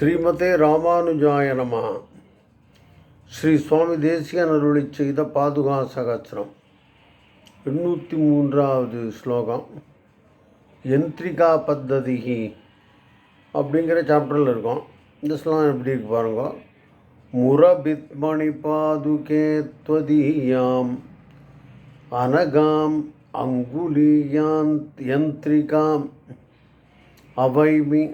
ஸ்ரீமதே ராமானுஜாய நம ஸ்ரீ சுவாமி தேசிகன் அருளி செய்த பாதுகா சகசிரம் எண்ணூற்றி மூன்றாவது ஸ்லோகம் யந்திரிகா பத்ததிகி அப்படிங்கிற சாப்டரில் இருக்கும் இந்த ஸ்லோகம் எப்படி இருக்கு பாருங்க முரபித்மணி பாதுகே त्वदीयाम् அனகாம் அங்குலியான் யந்திரிகாம் அவைமி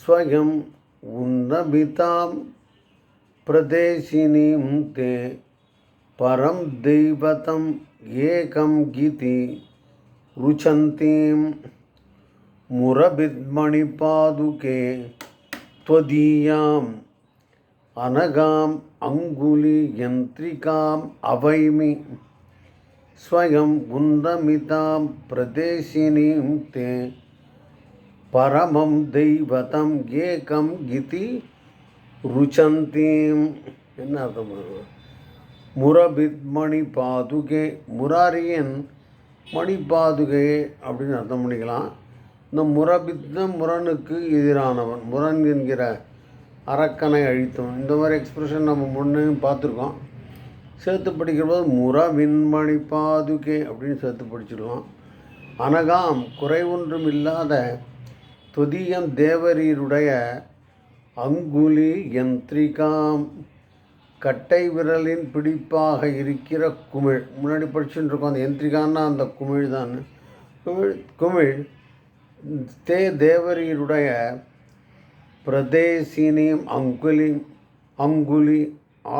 स्वयम् उन्नमितां प्रदेशिनीं ते परं दैवतम् एकं गिति रुचन्तीं मुरबिद्मणिपादुके त्वदीयाम् अनगाम् अङ्गुलियन्त्रिकाम् अवैमि स्वयम् उन्नमितां प्रदेशिनीं ते பரமம் தெய்வதம் ஏகம் கிதி ருச்சந்தீம் என்ன அர்த்தம் பண்ணுவோம் பாதுகே முராரியன் மணி பாதுகே அப்படின்னு அர்த்தம் பண்ணிக்கலாம். இந்த முரபித்ன முரனுக்கு எதிரானவன் முரண் என்கிற அரக்கனை அழித்தவன். இந்த மாதிரி எக்ஸ்பிரஷன் நம்ம முன்னையும் பார்த்துருக்கோம். சேர்த்து படிக்கிறபோது முரவின்மணி பாதுகே அப்படின்னு சேர்த்து படிச்சிடுவோம் அனகாம் குறை ஒன்றும் இல்லாத துதியம் தேவரீருடைய அங்குலி யந்திரிகாம். கட்டை விரலின் பிடிப்பாக இருக்கிற குமிழ். முன்னாடி படிச்சுட்டு இருக்கோம் அந்த யந்திரிகான்னா அந்த குமிழ் தான். குமிழ் குமிழ் தே தேவரீருடைய பிரதேசினியும் அங்குலி அங்குலி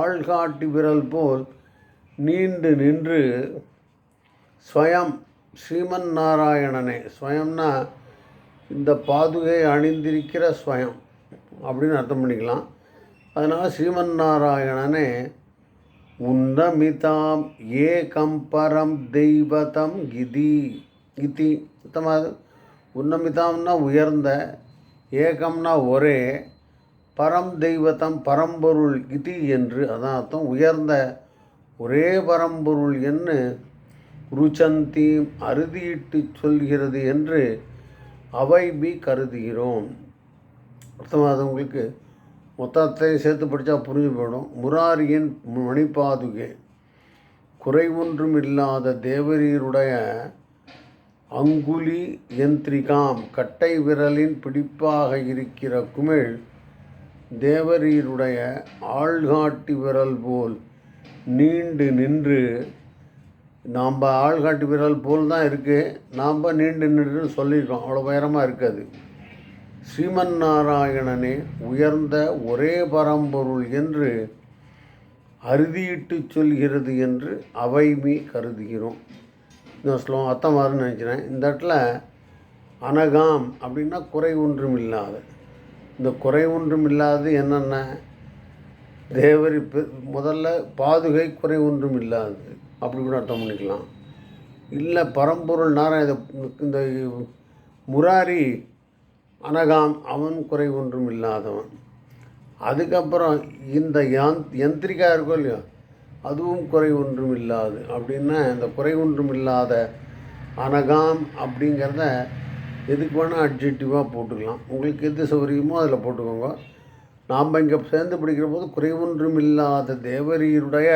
ஆள்காட்டி விரல் போல் நீண்டு நின்று ஸ்வயம் ஸ்ரீமன் நாராயணனே. ஸ்வயம்னா இந்த பாதுகை அணிந்திருக்கிற ஸ்வயம் அப்படின்னு அர்த்தம் பண்ணிக்கலாம். அதனால் ஸ்ரீமன் நாராயணனே உன்னமிதாம் ஏகம் பரம் தெய்வதம் கிதி. இத்தி சுத்தமாக உன்னமிதாம்னா உயர்ந்த ஏகம்னா ஒரே பரம் தெய்வத்தம் பரம்பொருள் இதி என்று அதான் அர்த்தம் உயர்ந்த ஒரே பரம்பொருள் என்று ருச்சந்தி அறுதியிட்டு சொல்கிறது என்று அவை பி கருதுகிறோம். அர்த்தமாக உங்களுக்கு? மொத்தத்தையும் சேர்த்து படித்தா புரிஞ்சு போயிடும். முராரியின் மணிப்பாதுகே. குறைவொன்றும் இல்லாத தேவரீருடைய அங்குலி யந்திரிகாம் கட்டை விரலின் பிடிப்பாக இருக்கிற குமிழ் தேவரீருடைய ஆள்காட்டி விரல் போல் நீண்டு நின்று நாம் ஆள்காட்டி விரல் போல் தான் இருக்குது நாம் நீண்டு நின்று சொல்லியிருக்கோம் அவ்வளோ உயரமாக இருக்காது. ஸ்ரீமன் நாராயணனே உயர்ந்த ஒரே பரம்பொருள் என்று அறுதியிட்டு சொல்கிறது என்று அவைமி கருதுகிறோம். இந்த ஸ்லோகம் அர்த்தமாறுன்னு நினச்சினேன் இந்த இடத்துல அனகாம் அப்படின்னா குறை ஒன்றும் இல்லாத இந்த குறை ஒன்றும் இல்லாதது என்னென்ன? தேவரி முதல்ல பாதுகை குறை ஒன்றும் இல்லாதது அப்படி கூட அர்த்தம் பண்ணிக்கலாம். இல்லை பரம்பொருள் நாராயண இந்த முராரி அனகாம் அவன் குறை ஒன்றும் இல்லாதவன். அதுக்கப்புறம் இந்த யான் யந்திரிகா இருக்கோ இல்லையோ அதுவும் குறை ஒன்றும் இல்லாது. அப்படின்னா இந்த குறை ஒன்றும் இல்லாத அனகாம் அப்படிங்கிறத எதுக்கு வேணால் அட்ஜெக்டிவாக போட்டுக்கலாம். உங்களுக்கு எது சௌகரியமோ அதில் போட்டுக்கோங்க. நாம் இங்கே சேர்ந்து படிக்கிற போது குறை ஒன்றும் இல்லாத தேவரீருடைய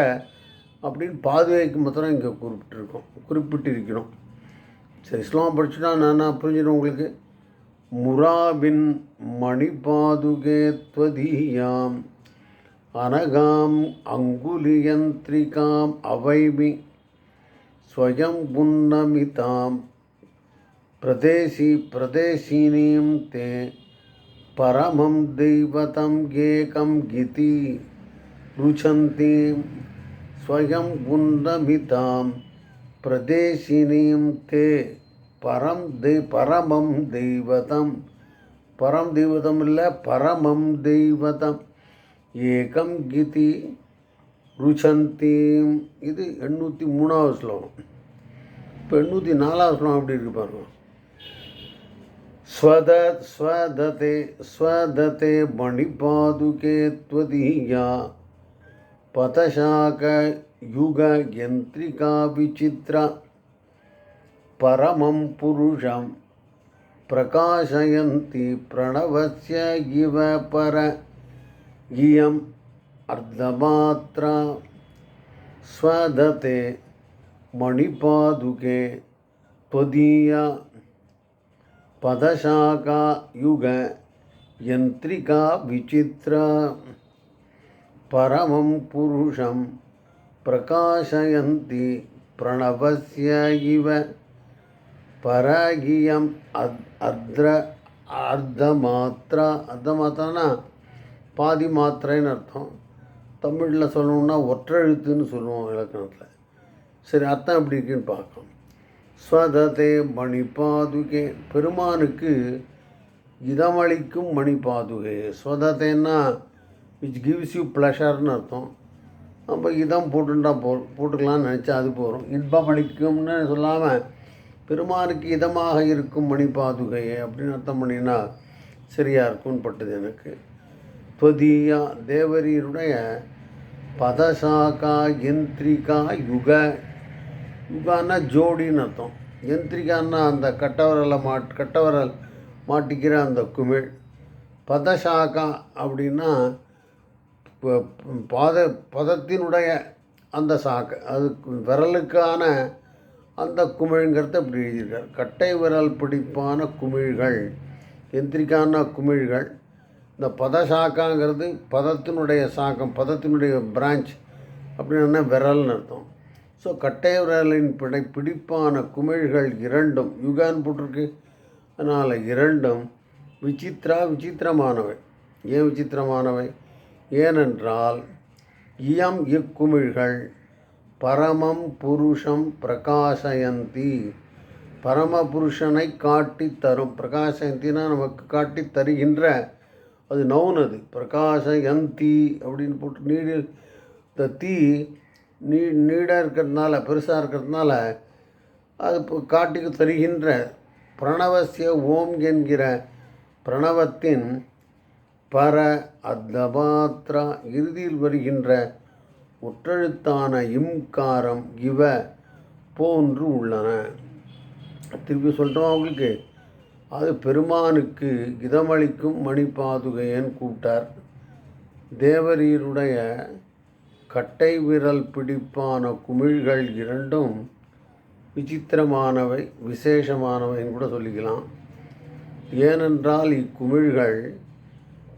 அப்படின்னு பாதுகாக்கும் மாத்திரம் இங்கே குறிப்பிட்டிருக்கோம் குறிப்பிட்டிருக்கிறோம். சரி இஸ்லாம் படிச்சுட்டா நான் என்ன புரிஞ்சிடும் உங்களுக்கு? முராபின் மணி பாதுகே துவதியாம் அனகாம் அங்குலியந்திரிகாம் அவைமி ஸ்வயம் புன்னமிதாம் பிரதேசி பிரதேசினீம் தே பரமம் தெய்வதம் ஏகம் கிதி ருச்சந்தீம். ஸ்வயம் குண்டமிதாம் பிரதேசினியும் தே பரம் தெ பரமம் தெய்வதம். பரம் தெய்வதம் இல்லை பரமம் தெய்வதம். ஏகம் கீதி ருச்சந்தீம் இது எண்ணூற்றி மூணாவது ஸ்லோகம். இப்போ எண்ணூற்றி நாலாவது ஸ்லோகம் அப்படி இருக்கு பாருங்க. ஸ்வத ஸ்வததே ஸ்வததே மணிபாதுகே துவதீயா. पथशाक युग यन्त्रिका विचित्र परमं पुरुषं प्रकाशयन्ति प्रणवस्य इव पर इयम् अर्धमात्रा स्वदते मणिपादुके त्वदीया पदशाखा युग यन्त्रिका विचित्रा परमं पुरुषं प्रकाशयन्ति प्रणवस्य इव பராகியம் அத் அர்த்ர அர்த்த மாத்திரா அர்த்த மாத்திரானா பாதி மாத்திரைன்னு அர்த்தம் தமிழில் சொல்லணும்னா ஒற்றெழுத்துன்னு சொல்லுவோம் இலக்கணத்தில் சரி அர்த்தம் எப்படி இருக்குன்னு பார்க்கலாம் ஸ்வததே மணிபாதுகே பெருமானுக்கு இதமளிக்கும் மணிபாதுகே ஸ்வதத்தைன்னா விச் கிவ்ஸ் யூ ப்ளஷர்னு அர்த்தம். நம்ம இதம் போட்டுட்டா போ போட்டுக்கலாம்னு நினச்சா அது போகிறோம் இன்பம் அளிக்கும்னு சொல்லாமல் பெருமானுக்கு இதமாக இருக்கும் மணி பாதுகையை அப்படின்னு அர்த்தம் பண்ணினா சரியாக இருக்கும்னு பட்டது எனக்கு. தொதியா தேவரீருடைய பதசாக்கா யந்திரிகா யுக. யுகான்னா ஜோடின்னு அர்த்தம். யந்திரிகான்னா அந்த கட்டவரலை மாட் கட்டவரல் மாட்டிக்கிற அந்த குமிழ். பதசாக்கா அப்படின்னா பாத பதத்தினுடைய அந்த சாக்கு அது விரலுக்கான அந்த குமிழ்ங்கிறத இப்படி எழுதியிருக்கார். கட்டை விரல் பிடிப்பான குமிழ்கள் எந்திரிக்கான குமிழ்கள் இந்த பத சாக்காங்கிறது பதத்தினுடைய சாக்கம் பதத்தினுடைய பிரான்ச் அப்படின்னா விரல்னு அர்த்தம். ஸோ கட்டை விரலின் பிடை பிடிப்பான குமிழ்கள் இரண்டும் யுகான் போட்டிருக்கு. அதனால் இரண்டும் விசித்ரா விசித்திரமானவை. ஏன் விசித்திரமானவை? ஏனென்றால் இயம் இக்குமிழ்கள் பரமம் புருஷம் பிரகாசயந்தி. பரமபுருஷனை காட்டி தரும். பிரகாசயந்தினா நமக்கு காட்டி தருகின்ற அது நவுன் அது. பிரகாசயந்தி அப்படின்னு போட்டு நீடு இந்த தீ நீ நீடாக இருக்கிறதுனால பெருசாக இருக்கிறதுனால அது இப்போ காட்டிக்கு தருகின்ற பிரணவசிய ஓம் என்கிற பிரணவத்தின் பர அத்தபாத்ரா இறுதியில் வருகின்ற ஒற்றெழுத்தான இம்காரம் இவ போன்று உள்ளன. திருப்பி சொல்கிறோம் அவங்களுக்கு. அது பெருமானுக்கு இதமளிக்கும் மணிப்பாதுகையன் கூட்டார் தேவரீருடைய கட்டை விரல் பிடிப்பான குமிழ்கள் இரண்டும் விசித்திரமானவை விசேஷமானவைன்னு கூட சொல்லிக்கலாம். ஏனென்றால் இக்குமிழ்கள்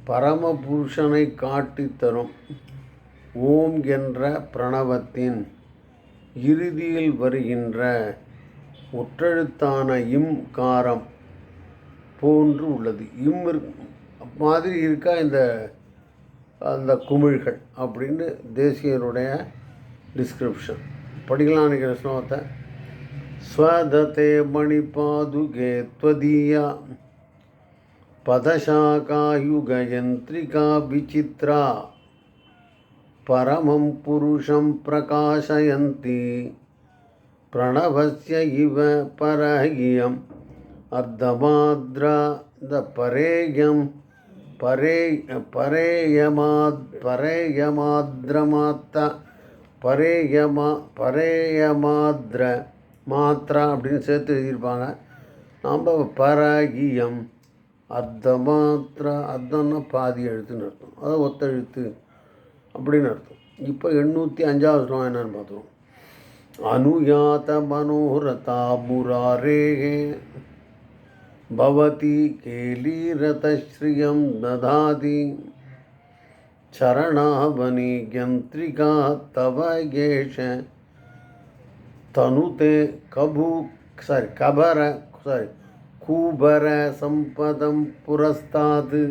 பரமபுருஷனை காட்டித்தரும் ஓம் என்ற பிரணவத்தின் இறுதியில் வருகின்ற ஒற்றெழுத்தான இம் காரம் போன்று உள்ளது. இம் மாதிரி இருக்கா இந்த அந்த குமிழ்கள் அப்படின்னு தேசியருடைய டிஸ்கிரிப்ஷன் படிக்கலாம் நினைக்கிற ஸ்லோகத்தை. ஸ்வதத்தே மணி பாதுகே துவதியா. पदशाकायुगयन्त्रिका विचित्रा परमं पुरुषं प्रकाशयन्ति प्रणवस्य इव परह्यम् अर्धमाद्रा द परेयं परे परेयमाद् परेयमाद्रमात्त பரேயமா பரேயமாத்ர மாத்ரா அப்படின்னு சேர்த்து எழுதியிருப்பாங்க நாம் பராகியம் அர்த்த மாத்திரா அர்த்தம்னா பாதி எழுத்துன்னு அர்த்தம் அதான் ஒத்த எழுத்து அப்படின்னு அர்த்தம் இப்போ எண்ணூற்றி அஞ்சாவது ஸ்லோகம் என்னன்னு பார்த்தோம் அனுயாத மனோரதா முராரே பவதி கேலீரதஸ்ரீயம் ததாதி चरणावनि यन्त्रिका तव येष तनुते कभु सारी कबर सारी கூபர संपदं புரஸ்தாது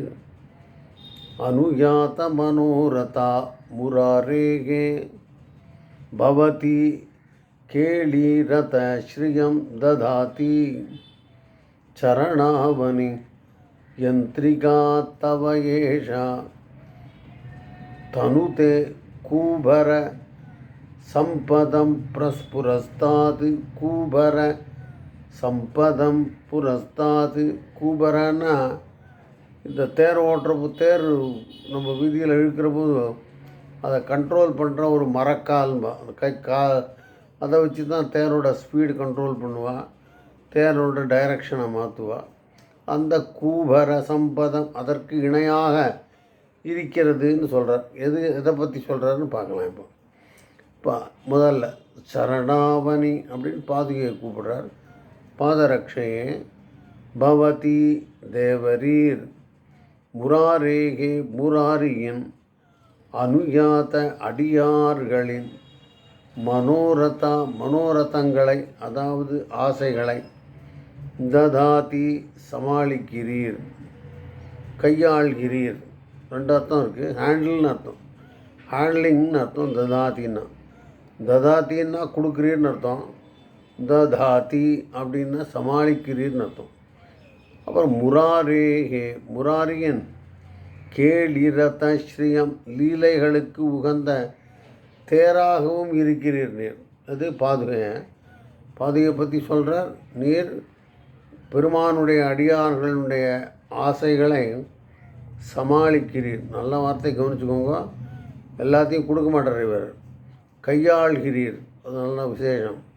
अनुयात मनोरथा मुरारेगे। भवति श्रियं दधाति। चरणावनि यंत्रिका तव एषा तनुते कूभर संपदं प्रस्फुरस्तात् कूभर சம்பதம் புரஸ்தாது கூபரான்னா இந்த தேர் ஓட்டுறப்போ தேர் நம்ம வீதியில் இழுக்கிற போது அதை கண்ட்ரோல் பண்ணுற ஒரு மரக்கால்பா அந்த கை கா அதை வச்சு தான் தேரோட ஸ்பீடு கண்ட்ரோல் பண்ணுவாள் தேரோட டைரக்ஷனை மாற்றுவா அந்த கூபர சம்பதம் அதற்கு இணையாக இருக்கிறதுன்னு சொல்கிறார் எது எதை பற்றி சொல்கிறாருன்னு பார்க்கலாம் இப்போ. இப்போ முதல்ல சரணாவணி அப்படின்னு பாதுகையை கூப்பிடுறார். பாதரக்ஷையே பவதி தேவரீர் முராரேகே முராரியின் அனுயாத அடியார்களின் மனோரதா மனோரதங்களை அதாவது ஆசைகளை ததாதி சமாளிக்கிறீர் கையாள்கிறீர். ரெண்டு அர்த்தம் இருக்குது ஹேண்டில்னு அர்த்தம். ஹேண்ட்லிங்னு அர்த்தம் ததாத்தின்னா ததாத்தின்னா கொடுக்குறீர்னு அர்த்தம். ததாதி அப்படின்னா சமாளிக்கிறீர்னு அர்த்தம். அப்புறம் முராரேகே முராரியன் கேளிரதஸ்ரீயம் லீலைகளுக்கு உகந்த தேராகவும் இருக்கிறீர் நீர். அது பாதுகையை பாதுகையை பற்றி சொல்கிறார் நீர் பெருமானுடைய அடியார்களுடைய ஆசைகளை சமாளிக்கிறீர். நல்ல வார்த்தை கவனிச்சுக்கோங்க. எல்லாத்தையும் கொடுக்க மாட்டார் இவர். கையாள்கிறீர். அது நல்ல விசேஷம்.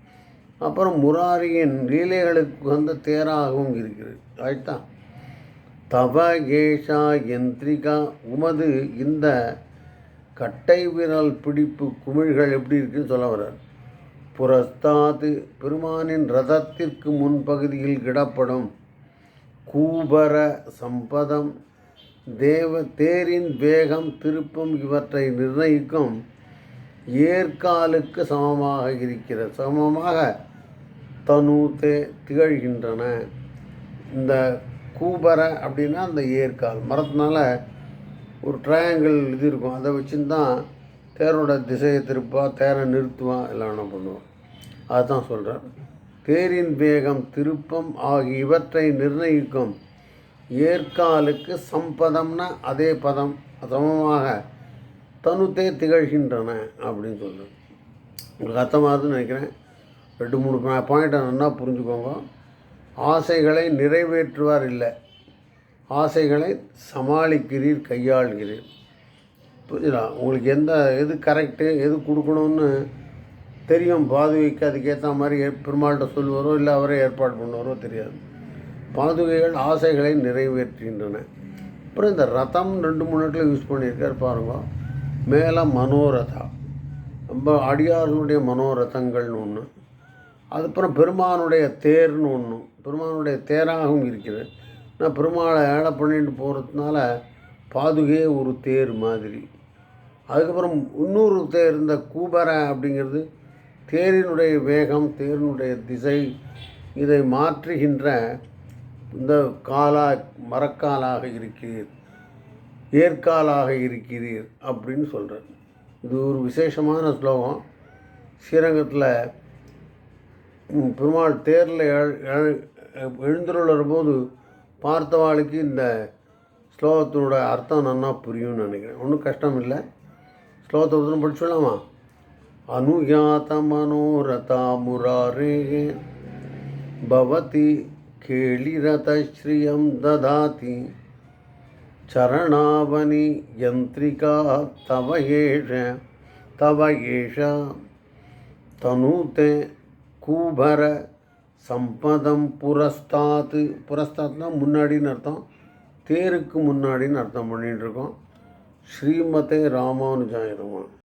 அப்புறம் முராரியின் லீலைகளுக்கு வந்த தேராகவும் இருக்கிறது. ஆயிட்டா தவ ஏஷா யந்திரிகா உமது இந்த கட்டை விரல் பிடிப்பு குமிழ்கள் எப்படி இருக்குன்னு சொல்ல வர்றார். புரஸ்தாது பெருமானின் ரதத்திற்கு முன்பகுதியில் கிடப்படும் கூபர சம்பதம் தேவ தேரின் வேகம் திருப்பம் இவற்றை நிர்ணயிக்கும் ஏற்காலுக்கு சமமாக இருக்கிறது. சமமாக தனூத்தே திகழ்கின்றன. இந்த கூபர அப்படின்னா அந்த ஏற்கால். மரத்தினால ஒரு ட்ரையாங்கிள் இது இருக்கும். அதை வச்சுன்னு தான் தேரோட திசையை திருப்பா தேரை நிறுத்துவான் எல்லாம் என்ன பண்ணுவான் அதுதான் சொல்கிறார் தேரின் வேகம் திருப்பம் ஆகிய இவற்றை நிர்ணயிக்கும். ஏற்காலுக்கு சம்பதம்னா அதே பதம். சமமாக தனுத்தே திகழ்கின்றன அப்படின்னு சொல்கிறேன் உங்களுக்கு அர்த்தமாகுதுன்னு நினைக்கிறேன். ரெண்டு மூணு பாயிண்ட் நல்லா புரிஞ்சுக்கோங்க. ஆசைகளை நிறைவேற்றுவார் இல்லை. ஆசைகளை சமாளிக்கிறீர் கையாள்கிறீர். புரிஞ்சுதா? உங்களுக்கு எந்த எது கரெக்டு எது கொடுக்கணும்னு தெரியும் பாதுகைக்கு அதுக்கேற்ற மாதிரி பெருமாள்கிட்ட சொல்லுவாரோ இல்லை அவரே ஏற்பாடு பண்ணுவாரோ தெரியாது. பாதுகைகள் ஆசைகளை நிறைவேற்றுகின்றன. அப்புறம் இந்த ரதம் ரெண்டு மூணு இடத்துல யூஸ் பண்ணியிருக்கார் பாருங்க. மேலே மனோரதா. ரொம்ப அடியார்களுடைய மனோரதங்கள்னு ஒன்று அதுக்கப்புறம் பெருமானுடைய தேர்னு ஒன்று பெருமானுடைய தேராகவும் இருக்கிறது நான் பெருமாளை ஏழை பண்ணிட்டு போகிறதுனால பாதுகே ஒரு தேர் மாதிரி. அதுக்கப்புறம் இன்னொரு தேர் இந்த கூபர அப்படிங்கிறது தேரினுடைய வேகம் தேரினுடைய திசை இதை மாற்றுகின்ற இந்த காலா மரக்காலாக இருக்கிறீர் ஏற்காலாக இருக்கிறீர் அப்படின்னு சொல்கிறேன் இது ஒரு விசேஷமான ஸ்லோகம். ஸ்ரீரங்கத்தில் பெருமாள் தேரில் எழுந்துள்ள போது பார்த்தவாளுக்கு இந்த ஸ்லோகத்தினோட அர்த்தம் நன்னா புரியும்னு நினைக்கிறேன். ஒன்றும் கஷ்டம் இல்லை. ஸ்லோகத்தை ஒருத்தரும் படிச்சுடலாமா அனுயாத மனோரதா முராரே பவதி கேளிரதஸ்ரீயம் ததாதி சரணாவனி யந்திரிகா தவ ஏஷ தவ ஏஷா தனூ கூபர சம்பதம் புரஸ்தாத் புரஸ்தாத்னா முன்னாடின்னு அர்த்தம். தேருக்கு முன்னாடின்னு அர்த்தம் பண்ணிகிட்டு இருக்கோம் ஸ்ரீமதே ராமானுஜாயிரமான்